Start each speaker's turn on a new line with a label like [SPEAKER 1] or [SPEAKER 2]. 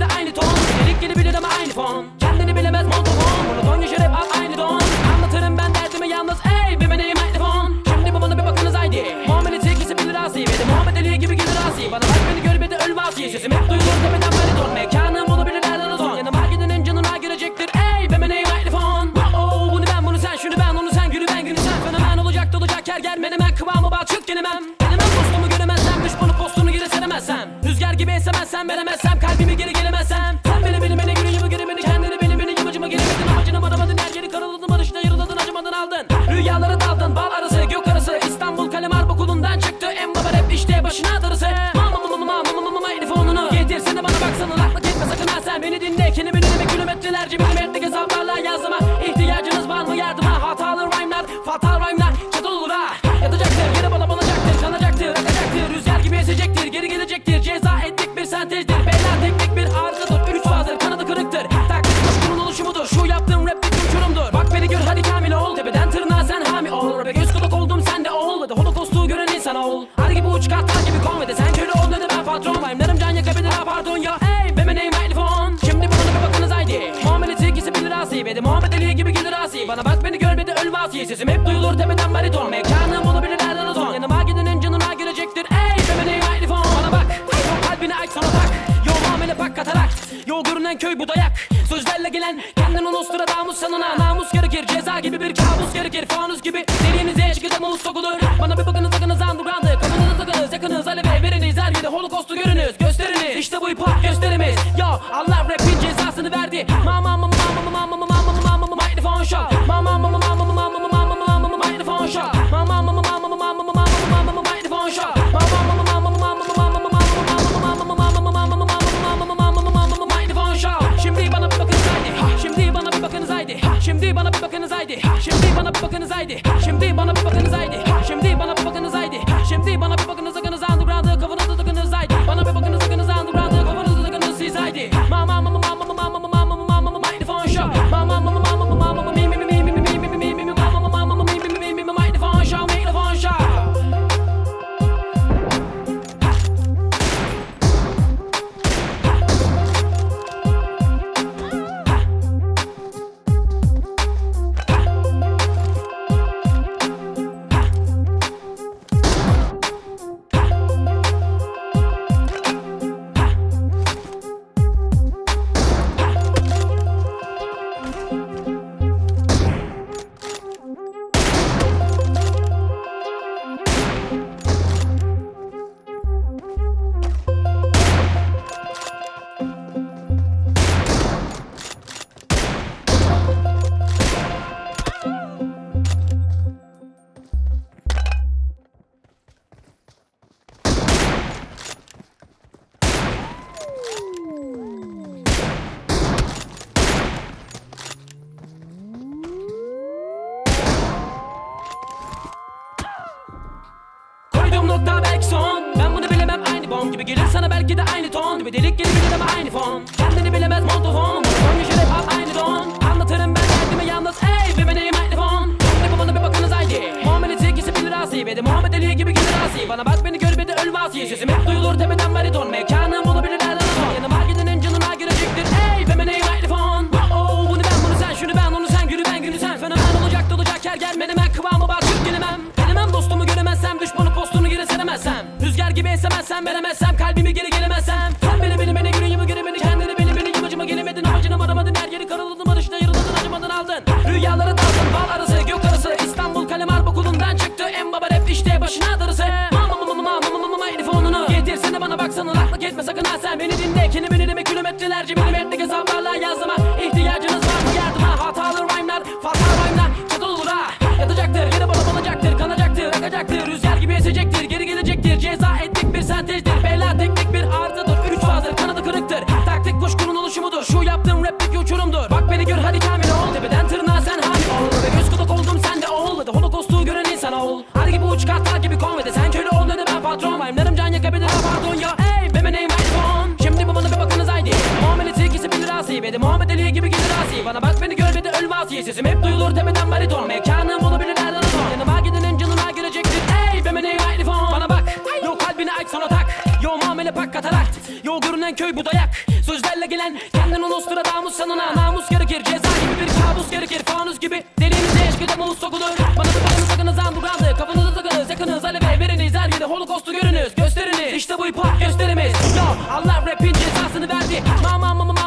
[SPEAKER 1] belki de aynı ton. Delik gibi bilir ama aynı fon Kendini bilemez montofon Monoton yaşar hep aynı don. Anlatırım ben derdimi yalnız ey bir meneyim mikrofon Şimdi bu bana bir bakınız haydi. Muhammed tekisi bilir asi Ve de Muhammed Ali gibi gelir asi Bana bak beni gör bir de ölme asi Sesim hep duyulur tepeden bariton Mekanım olabilir nereden ton Yanıma gidenin canına girecektir ey bir meneyim mikrofon Oh bunu ben bunu sen şunu ben onu sen günü ben günü sen. Fenomen olacak dolacak her ger menemen Kıvamı bal çık gelemem. Gelemem dostumu göremezsem Düşmanı postunu geri seremezsem. Rüzgar gibi esemezsem veremezsem Reggie man. Muhabbet deliği gibi gelir asi. Bana bak beni görmedi öl vasi Sesim hep duyulur tepeden bariton. Mekanım olabilir nereden uzun Yanıma gidenin canına girecektir. Ey femeni iPhone. Bana bak kalbini aç sana tak Yo muamele pak katarak. Yo görünen köy bu dayak. Sözlerle gelen kendin onustura damus sanına. Namus gerekir ceza gibi bir kabus gerekir. Fanus gibi deliğinize çıkacağım ulus sokulur Bana bir bakınız akınız underground'ı. Kapınız akınız yakınız. Aleve veriniz Her yerde holokostu görünüz. Gösteriniz. İşte bu hip gösterimiz. Yo Allah rapin cezasını verdi. Ma ma ma ma ma ma ma ma bakınız haydi. Şimdi bana bir bakınız haydi. Şimdi bana bir aynı bom gibi gelir sana belki de aynı ton Gibi. Delik gibi gelir ama aynı fon. Kendini bilemez montofon. Monoton yaşar hep al aynı don. Anlatırım ben derdimi yalnız ey bir meneyim mikrofon Şimdi bu bana bir bakınız haydi. Muhammed ikisi bilir asi Ve de Muhammed Ali gibi gelir asi Bana bak beni gör bir de öl vasi Sesim hep duyulur tepeden bariton Mekanım olabilir gibi esemezsem veremezsem Kalbimi geri gelemezsem. Sen beni beni beni yılı geri beni Kendini beni beni yamacıma gelemedin Amacını varamadın her yeri karaladın Barışta yarıladın acımadın aldın. Rüyalara daldın bal arası gök arası İstanbul Kalemar okulundan çıktı. En baba rap işte başına darısı. Mama mama mama mama telefonunu Getirsene bana baksana laklık etme sakın ha sen. Beni dinle kendimi dinleme kilometrelerce Milimetrik bilir asi Ve de Muhammed Ali gibi gelir asi. Bana bak beni gör bir de öl vasi Sesim hep duyulur tepeden bariton. Mekanım olabilir nereden o ton Yanıma gidenin canına girecektir Ey be name iPhone Bana bak Yo kalbini aç sana tak Yo muamele bak katarak. Yo görünen köy bu dayak. Sözlerle gelen kendini Nostradamus sanına Namus gerekir ceza gibi bir kabus gerekir. Fanus gibi deliğinize eşkide muz sokulur. Bana bir bakın sakınız amburandı Kafanızı takınız yakınız. Aleve veriniz Her yerde holokostu görünüz. Gösteriniz. İşte bu hop gösterimiz. Yo Allah rapin cezasını verdi. Mama mama mama mama